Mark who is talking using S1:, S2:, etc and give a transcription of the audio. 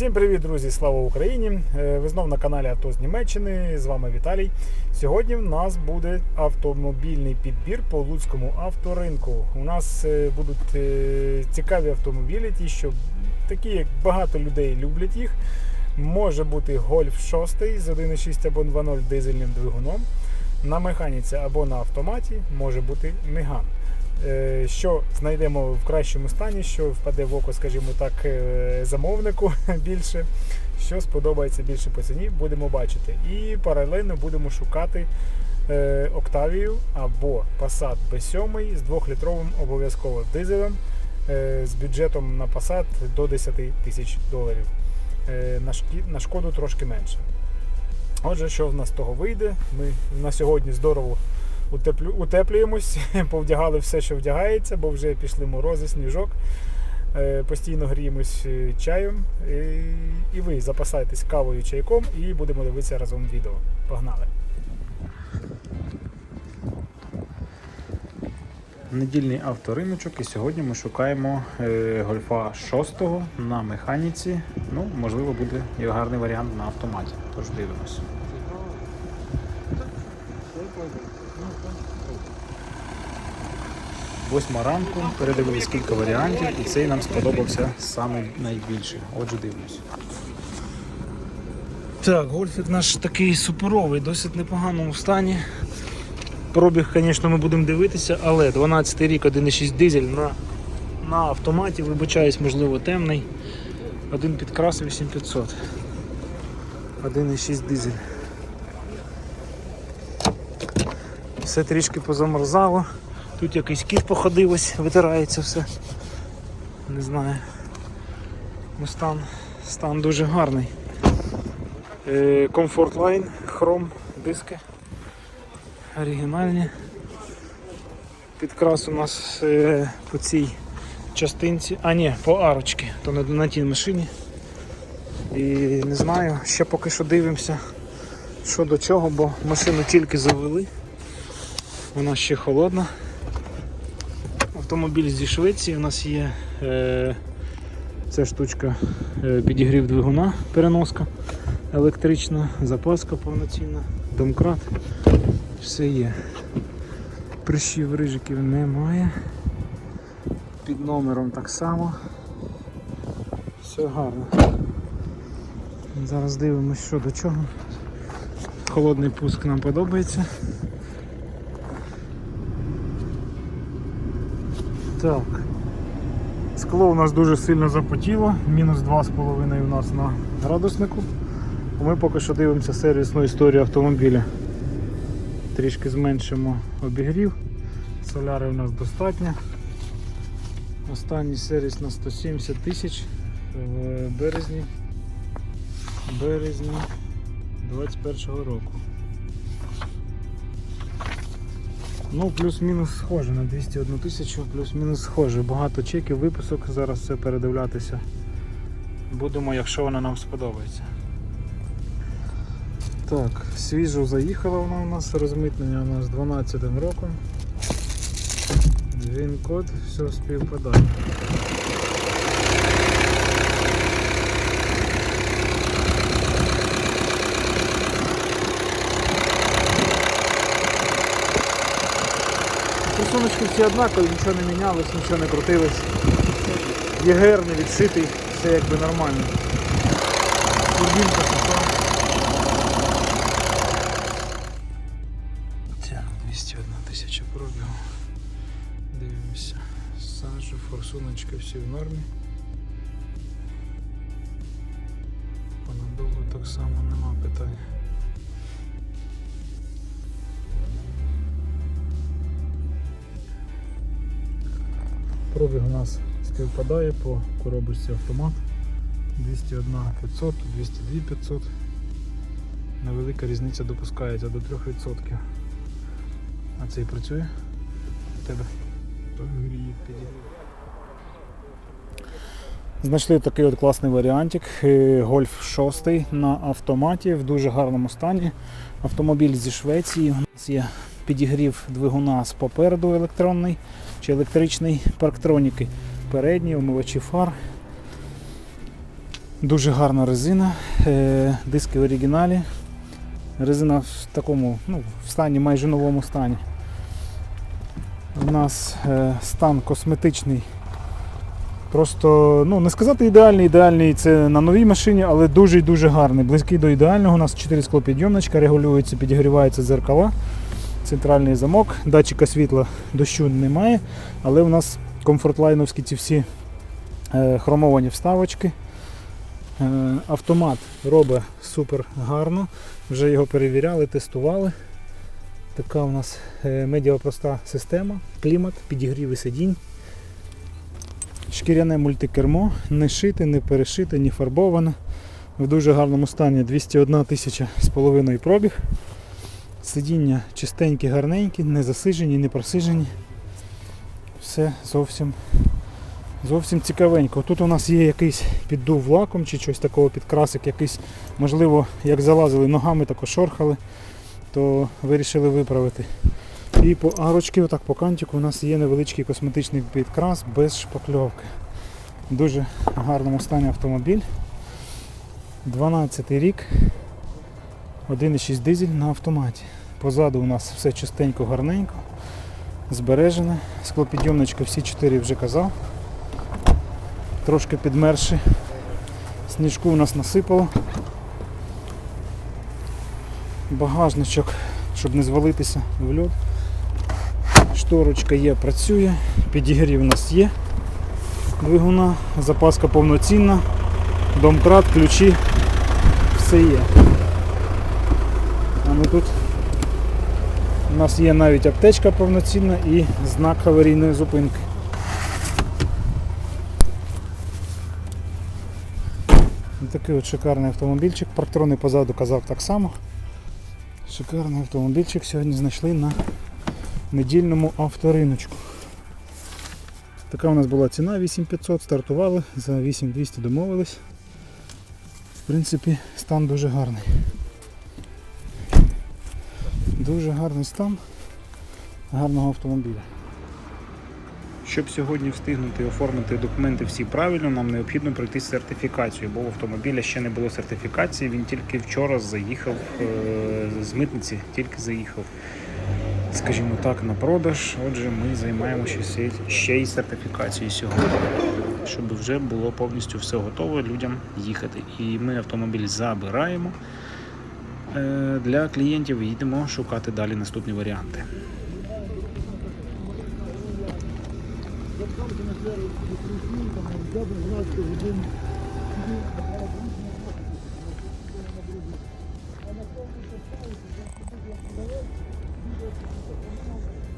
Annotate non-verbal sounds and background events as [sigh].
S1: Всім привіт, друзі! Слава Україні! Е, Ви знов на каналі Авто з Німеччини. З вами Віталій. Сьогодні в нас буде автомобільний підбір по Луцькому авторинку. У нас е, будуть е, цікаві автомобілі, ті, що такі, як багато людей люблять їх. Може бути Golf 6 з 1.6 або 2.0 дизельним двигуном. На механіці або на автоматі може бути Меган. Е, Що знайдемо в кращому стані, що впаде в око, скажімо так, е, замовнику [laughs] більше, що сподобається більше по ціні, будемо бачити. І паралельно будемо шукати е, Octavia або Passat B7 з 2-літровим обов'язково дизелем з бюджетом на Passat до 10 тисяч доларів. На шкоду трошки менше. Отже, що в нас з того вийде? Ми на сьогодні здорово утеплю, утеплюємось, [laughs] повдягали все, що вдягається, бо вже пішли морози, сніжок. Е, Постійно гріємось е, чаєм. І, ви запасайтесь кавою чайком і будемо дивитися разом відео. Погнали! Недільний авториночок і сьогодні ми шукаємо е, гольфа 6 на механіці. Ну, можливо, буде і гарний варіант на автоматі. Тож дивимось. Восьма ранку, передивились кілька варіантів, і цей нам сподобався саме найбільше. Отже, дивимось. Так, гольфік наш такий суперовий, досить непоганому стані. Пробіг, звісно, ми будемо дивитися, але 12 рік, 1,6 дизель на, на автоматі, вибачаюсь, можливо, темний. Один підкрас 8500. 1,6 дизель. Все трішки позамерзало. Тут якийсь кіт походив, ось витирається все. Не знаю. Ну, стан, стан дуже гарний. Е, Comfort хром, диски. Оригінальні. Підкрас у нас е, по цій частинці, а ні, по арочці, то на, на тій машині. І не знаю, ще поки що дивимося, що до чого, бо машину тільки завели. Вона ще холодна. Автомобіль зі Швеції у нас є е, ця штучка е, підігрів двигуна, переноска електрична, запаска повноцінна, домкрат. Все є. Прищів рижиків немає. Під номером так само. Все гарно. Зараз дивимося, що до чого. Холодний пуск нам подобається. Так. Скло у нас дуже сильно запотіло, мінус 2,5 у нас на градуснику. Ми поки що дивимося сервісну історію автомобіля. Трішки зменшимо обігрів. Соляри у нас достатньо. Останній сервіс на 170 тисяч в березні березні 21 року. Ну, плюс-мінус схоже на 201 тисячу, плюс-мінус схоже. Багато чеків, виписок, зараз все передивлятися. Будемо, якщо вона нам сподобається. Так, свіжо заїхала вона у нас, розмитнення у нас 12 роком. Він код, все співпадає. Рисуночки всі однакові, нічого не мінялось, нічого не крутилось. ЄГР не відшитий, все якби нормально. Турбінка суха. Так, 201 тисяча пробігу. Дивимося. Сажа, форсуночки всі в нормі. По так само нема питань. Пробіг у нас співпадає по коробочці автомат. 201 500, 202 500. Невелика різниця допускається до 3%. А цей працює? У тебе? Гріє. Знайшли такий от класний варіантик. е, Golf 6 на автоматі в дуже гарному стані. Автомобіль зі Швеції. У нас є підігрів двигуна з попереду електронний чи електричний парктроніки. Передні, омивачі фар. Дуже гарна резина, е, диски в оригіналі. Резина в такому ну, в стані, майже новому стані. У нас е, стан косметичний. Просто, ну, не сказати ідеальний, ідеальний це на новій машині, але дуже і дуже гарний. Близький до ідеального. У нас 4 склопідйомничка, регулюється, підігрівається зеркала, центральний замок, датчика світла дощу немає, але у нас комфортлайновські ці всі е, хромовані вставочки. Е, Автомат робить супер гарно. Вже його перевіряли, тестували. Така у нас е, медіапроста система, клімат, підігріви сидінь. Шкіряне мультикермо, не шите, не перешите, не фарбоване. В дуже гарному стані 201 тисяча з половиною пробіг. Сидіння чистенькі, гарненькі, не засижені, не просижені. Все зовсім Зовсім цікавенько. Тут у нас є якийсь піддув лаком чи щось такого підкрасик, якийсь, можливо, як залазили ногами, так шорхали, то вирішили виправити. І по арочки, отак по кантику, у нас є невеличкий косметичний підкрас без шпакльовки. В дуже гарному стані автомобіль. 12 рік, 1,6 дизель на автоматі. Позаду у нас все чистенько, гарненько, збережене. Склопідйомничка всі 4 вже казав трошки підмерші. Сніжку у нас насипало. Багажничок, щоб не звалитися в льод. Шторочка є, працює, підігрів у нас є двигуна, запаска повноцінна, домкрат, ключі, все є. Ми тут у нас є навіть аптечка повноцінна і знак аварійної зупинки. Такий от шикарний автомобільчик. Парктрони позаду казав так само. Шикарний автомобільчик сьогодні знайшли на недільному авториночку. Така у нас була ціна 8500, стартували, за 8200 домовились. В принципі, стан дуже гарний. Дуже гарний стан гарного автомобіля. Щоб сьогодні встигнути оформити документи всі правильно, нам необхідно пройти сертифікацію, бо у автомобіля ще не було сертифікації, він тільки вчора заїхав е, з митниці, тільки заїхав, скажімо так, на продаж. Отже, ми займаємося ще- й сертифікацією сьогодні, щоб вже було повністю все готово людям їхати. І ми автомобіль забираємо. Е, для клієнтів йдемо шукати далі наступні варіанти. Thank you.